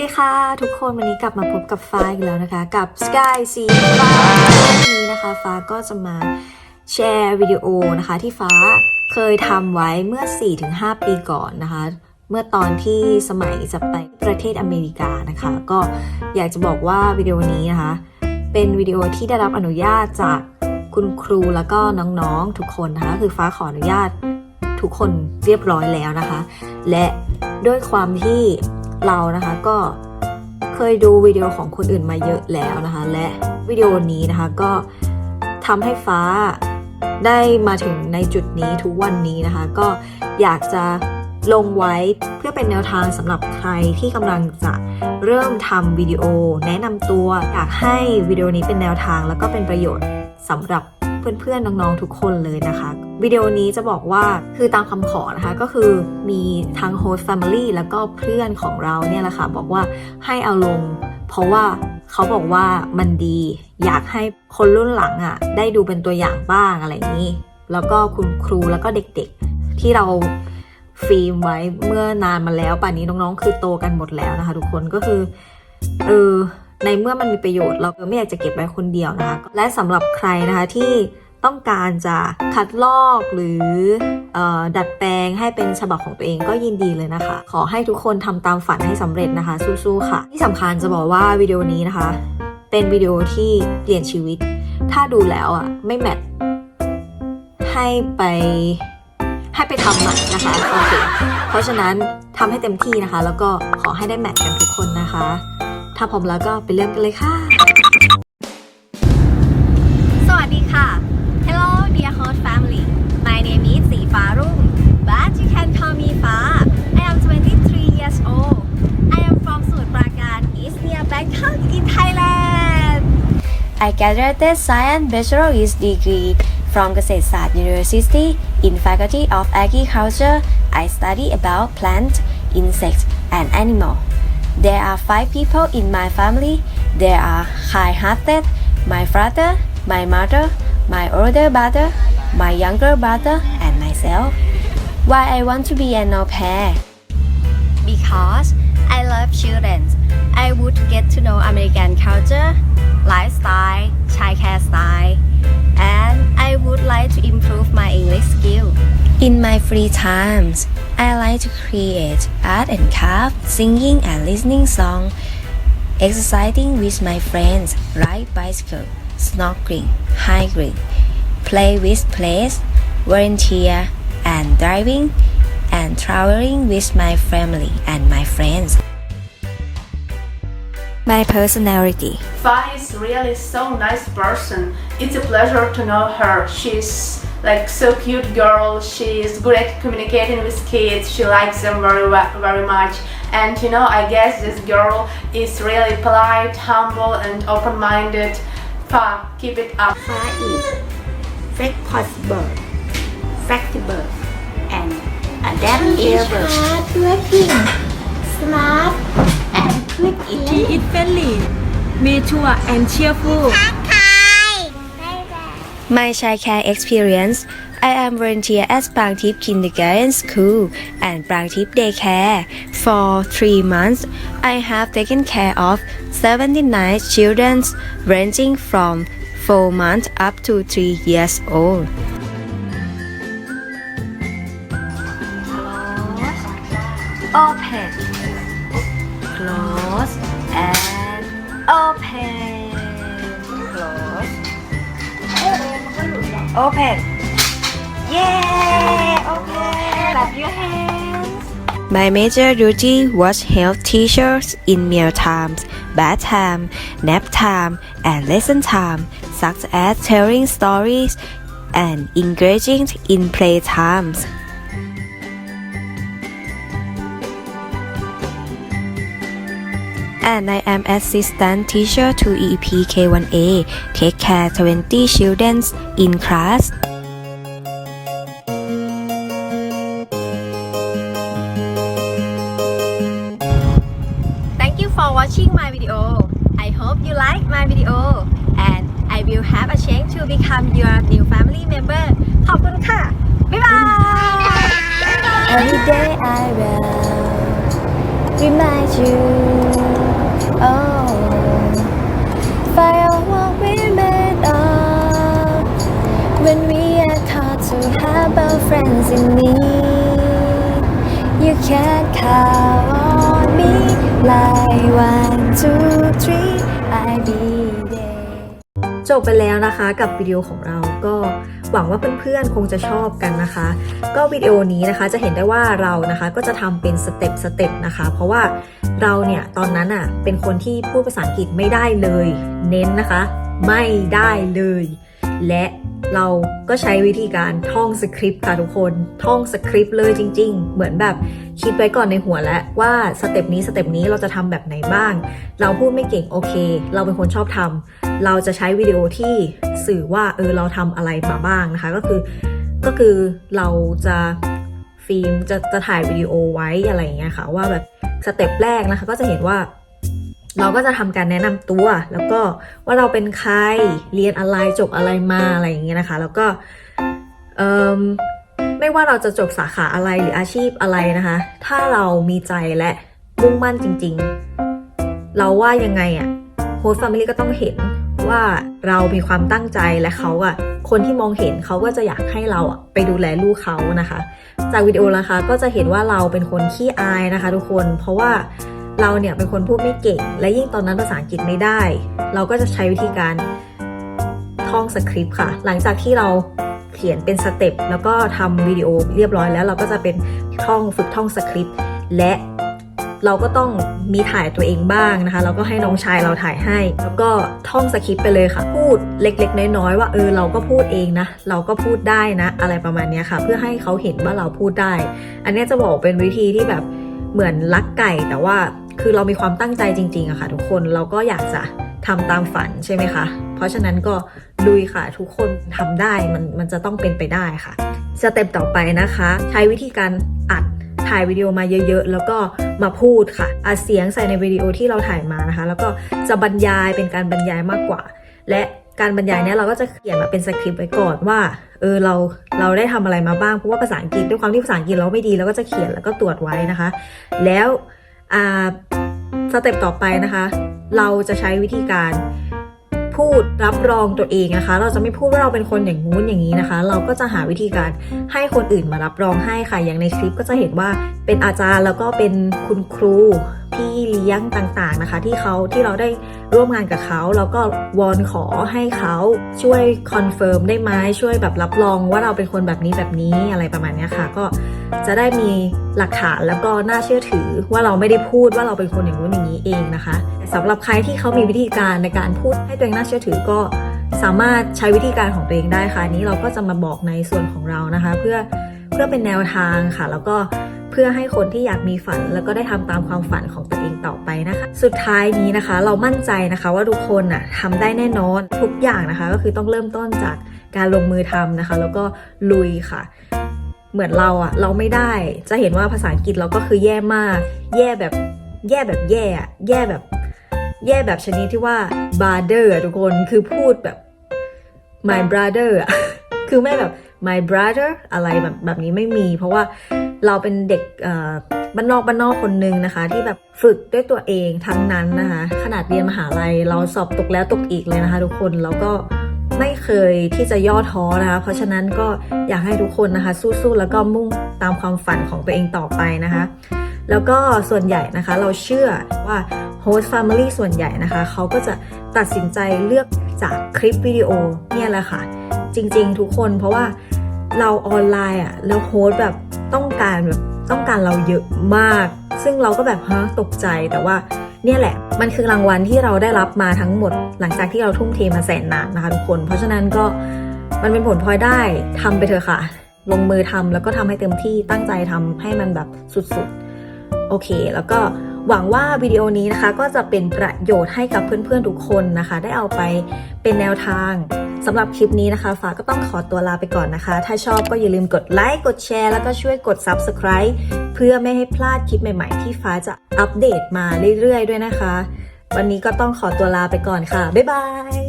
ดีค่ะทุกคนวันนี้กลับมาพบกับฟ้าอีกแล้วนะคะ กับ Sky สีฟ้าวันนี้นะคะฟ้าก็จะมาแชร์วิดีโอนะคะ ที่ฟ้าเคยทำไว้เมื่อ 4-5 ปีก่อนนะคะ เมื่อตอนที่สมัยจะไปประเทศอเมริกานะคะ ก็อยากจะบอกว่าวิดีโอนี้นะคะ เป็นวิดีโอที่ได้รับอนุญาตจากคุณครูแล้วก็น้องๆทุกคนนะคะ คือฟ้าขออนุญาตทุกคนเรียบร้อยแล้วนะคะ และด้วยความที่ เรานะคะก็เคยดูวิดีโอของคนอื่นมาเยอะแล้วนะคะ และวิดีโอนี้นะคะก็ทำให้ฟ้าได้มาถึงในจุดนี้ทุกวันนี้นะคะ ก็อยากจะลงไว้เพื่อเป็นแนวทางสำหรับใครที่กำลังจะเริ่มทำวิดีโอ แนะนำตัวอยากให้วิดีโอนี้เป็นแนวทางแล้วก็เป็นประโยชน์สำหรับเพื่อนๆน้องๆทุกคนเลยนะคะ วิดีโอนี้จะบอกว่าคือตามคำขอนะคะก็คือมีทางโฮสต์แฟมิลี่แล้วก็เพื่อนของเราเนี่ยแหละค่ะบอกว่าให้เอาลง เพราะว่าเขาบอกว่ามันดี อยากให้คนรุ่นหลังอะ ได้ดูเป็นตัวอย่างบ้างอะไรอย่างนี้ แล้วก็คุณครูแล้วก็เด็กๆ ที่เราฟิล์มไว้เมื่อนานมาแล้วป่านนี้น้องๆ คือโตกันหมดแล้วนะคะ ทุกคนก็คือเออในเมื่อมันมีประโยชน์ เราไม่อยากจะเก็บไว้คนเดียวนะคะ และสำหรับใครนะคะที่ ต้องการจะคัดลอกหรือออดัดแปลงให้เป็นฉบับของตัวเองก็ยินดีเลยนะคะ ขอให้ทุกคนทำตามฝันให้สำเร็จนะคะ สู้ๆค่ะ ที่สำคัญจะบอกว่าวิดีโอนี้นะคะ เป็นวิดีโอที่เปลี่ยนชีวิต ถ้าดูแล้วอะไม่แมทให้ไปให้ไปทำใหม่นะคะโอเคเพราะฉะนั้นทำให้เต็มที่นะคะ แล้วก็ขอให้ได้แมทกันทุกคนนะคะ ถ้าพร้อมแล้วก็ไปเริ่มกันเลยค่ะ graduated science bachelor's degree from Kasetsat University in Faculty of Agriculture. I study about plant, insect, and animal. There are five people in my family. There are high-hearted, my father, my mother, my older brother, my younger brother, and myself. Why I want to be an au pair? Because I love children. I would get to know American culture, lifestyle, childcare style, and I would like to improve my English skill. In my free times, I like to create art and craft, singing and listening song, exercising with my friends, ride bicycle, snorkeling, hiking, play with plays, volunteer and driving, and traveling with my family and my friends. My personality Fa is really so nice person. It's a pleasure to know her. She's like so cute girl. She's good at communicating with kids. She likes them very wa- very much. And you know, I guess this girl is really polite, humble, and open-minded. Fa, keep it up. Fa is flexible, flexible, and adaptable. working smart and quick She is friendly, mature and cheerful. My childcare experience I am volunteer at Prangtip Kindergarten School and Prangtip Daycare. For three months, I have taken care of 79 children ranging from 4 months up to 3 years old. Open. Yay! Open. Clap your hands. My major duty was help teachers in meal times, bath time, nap time, and lesson time, such as telling stories and engaging in play times. and I am assistant teacher to EP K1A. Take care 20 children in class. Thank you for watching my video. I hope you like my video and I will have a chance to become your new family member. ขอบคุณค่ะ บ๊ายบาย Every day I will remind you oh fire what we made up when we are taught to have our friends in need you can't count on me like one two three I be จบไปแล้วนะคะกับวิดีโอของเราก็หวังว่าเพื่อนๆ คงจะชอบกันนะคะ ก็วิดีโอนี้นะคะจะเห็นได้ว่าเรานะคะก็จะทำเป็นสเต็ปสเต็ปนะคะ เพราะว่า เราเนี่ยตอนนั้นอะเป็นคนที่พูดภาษาอังกฤษไม่ได้เลย เน้นนะคะ ไม่ได้เลย และเราก็ใช้วิธีการท่องสคริปต์ค่ะทุกคนท่องสคริปต์เลยจริง ๆ เหมือนแบบคิดไว้ก่อนในหัวแล้วว่าสเต็ปนี้สเต็ปนี้เราจะทำแบบไหนบ้าง เราพูดไม่เก่งโอเค เราเป็นคนชอบทำเราจะใช้วิดีโอที่สื่อว่าเออเราทำอะไรมาบ้างนะคะ ก็คือก็คือเราจะฟิล์มจะจะถ่ายวิดีโอไว้อะไรอย่างเงี้ยค่ะว่าแบบ สเต็ปแรกนะคะ ก็จะเห็นว่า เราก็จะทำการแนะนำตัว แล้วก็ว่าเราเป็นใครเรียนอะไรจบอะไรมาอะไรอย่างเงี้ยนะคะ แล้วก็เอ่มไม่ว่าเราจะจบสาขาอะไรหรืออาชีพอะไรนะคะ ถ้าเรามีใจและมุ่งมั่นจริง ๆ เราว่ายังไงอะโฮสต์แฟมิลี่ก็ต้องเห็นว่า เรามีความตั้งใจและเขาอะคนที่มองเห็นเขาก็จะอยากให้เราอะไปดูแลลูกเขานะคะ จากวิดีโอนะคะก็จะเห็นว่าเราเป็นคนขี้อายนะคะ ทุกคนเพราะว่าเราเนี่ยเป็นคนพูดไม่เก่ง และยิ่งตอนนั้นภาษาอังกฤษไม่ได้ เราก็จะใช้วิธีการท่องสคริปต์ค่ะ หลังจากที่เราเขียนเป็นสเต็ปแล้วก็ทำวิดีโอเรียบร้อยแล้วเราก็จะเป็นท่องฝึกท่องสคริปต์และ เราก็ต้องมีถ่ายตัวเองบ้างนะคะ แล้วก็ให้น้องชายเราถ่ายให้ แล้วก็ท่องสคริปต์ไปเลยค่ะ พูดเล็กๆ น้อยๆว่าเออเราก็พูดเองนะ เราก็พูดได้นะ อะไรประมาณนี้ค่ะ เพื่อให้เขาเห็นว่าเราพูดได้ อันนี้จะบอกเป็นวิธีที่แบบเหมือนลักไก่แต่ว่าคือเรามีความตั้งใจจริงๆอะค่ะ ทุกคนเราก็อยากจะทำตามฝันใช่ไหมคะ เพราะฉะนั้นก็ลุยค่ะ ทุกคนทำได้มันมันจะต้องเป็นไปได้ค่ะสเต็ปต่อไปนะคะ ใช้วิธีการอัด ถ่ายวิดีโอมาเยอะๆ แล้วก็มาพูดค่ะอัดเสียงใส่ในวิดีโอที่เราถ่ายมานะคะ แล้วก็จะบรรยายเป็นการบรรยายมากกว่า และการบรรยายเนี้ยเราก็จะเขียนมาเป็นสคริปต์ไว้ก่อนว่าเออเราเราได้ทำอะไรมาบ้างเพราะว่าภาษาอังกฤษด้วยความที่ภาษาอังกฤษเราไม่ดีเราก็จะเขียนแล้วก็ตรวจไว้นะคะ แล้วอ่าสเต็ปต่อไปนะคะ เราจะใช้วิธีการ พูดรับรองตัวเองนะคะ เราจะไม่พูดว่าเราเป็นคนอย่างงู้นอย่างนี้นะคะ เราก็จะหาวิธีการให้คนอื่นมารับรองให้ค่ะอย่างในคลิปก็จะเห็นว่าเป็นอาจารย์แล้วก็เป็นคุณครู พี่เลี้ยงต่างๆนะคะ ที่เขาที่เราได้ร่วมงานกับเขาแล้วก็วอนขอให้เขาช่วยคอนเฟิร์มได้ไหมช่วยแบบรับรองว่าเราเป็นคนแบบนี้แบบนี้อะไรประมาณนี้ค่ะ ก็จะได้มีหลักฐานแล้วก็น่าเชื่อถือว่าเราไม่ได้พูดว่าเราเป็นคนอย่างนู้นอย่างนี้เองนะคะแต่สำหรับใครที่เขามีวิธีการในการพูดให้ตัวเองน่าเชื่อถือก็สามารถใช้วิธีการของตัวเองได้ค่ะนี้เราก็จะมาบอกในส่วนของเรานะคะ เพื่อเพื่อเป็นแนวทางค่ะ แล้วก็ พื่อให้คนที่อยากมีฝัน แล้วก็ได้ทำตามความฝันของตัวเองต่อไปนะคะ สุดท้ายนี้นะคะ เรามั่นใจนะคะว่าทุกคนน่ะทำได้แน่นอนทุกอย่างนะคะ ก็คือต้องเริ่มต้นจากการลงมือทำนะคะ แล้วก็ลุยค่ะเหมือนเราอะเราไม่ได้จะเห็นว่าภาษาอังกฤษเราก็คือแย่มาก แย่แบบแย่แบบแย่อะแย่แบบ แย่แบบชนิดที่ว่า brother อะทุกคนคือพูดแบบ my brother อะคือไม่แบบ my brother อะไรแบบแบบนี้ไม่มี เพราะว่า เราเป็นเด็กบ้านนอกบ้านนอกคนหนึ่งนะคะ ที่แบบฝึกด้วยตัวเองทั้งนั้นนะคะ ขนาดเรียนมหาลัยเราสอบตกแล้วตกอีกเลยนะคะ ทุกคนแล้วก็ไม่เคยที่จะย่อท้อนะคะ เพราะฉะนั้นก็อยากให้ทุกคนนะคะ สู้ๆแล้วก็มุ่งตามความฝันของตัวเองต่อไปนะคะ แล้วก็ส่วนใหญ่นะคะเราเชื่อว่า host family ส่วนใหญ่นะคะ เขาก็จะตัดสินใจเลือกจากคลิปวิดีโอเนี่ยแหละค่ะ จริงๆทุกคนเพราะว่าเราออนไลน์อะแล้วโฮสต์แบบ ต้องการแบบต้องการเราเยอะมาก ซึ่งเราก็แบบฮะตกใจแต่ว่าเนี่ยแหละ มันคือรางวัลที่เราได้รับมาทั้งหมด หลังจากที่เราทุ่มเทมาแสนนานนะคะทุกคน เพราะฉะนั้นก็มันเป็นผลพลอยได้ทำไปเถอะค่ะ ลงมือทำแล้วก็ทำให้เต็มที่ตั้งใจทำให้มันแบบสุดๆ โอเค แล้วก็หวังว่าวิดีโอนี้นะคะ ก็จะเป็นประโยชน์ให้กับเพื่อนๆทุกคนนะคะ ได้เอาไปเป็นแนวทาง สำหรับคลิปนี้นะคะฟ้าก็ต้องขอตัวลาไปก่อนนะคะ ถ้าชอบก็อย่าลืมกดไลค์กดแชร์แล้วก็ช่วยกด Subscribe เพื่อไม่ให้พลาดคลิปใหม่ๆ ที่ฟ้าจะอัปเดตมาเรื่อยๆ ด้วยนะคะ วันนี้ก็ต้องขอตัวลาไปก่อนค่ะ บ๊ายบาย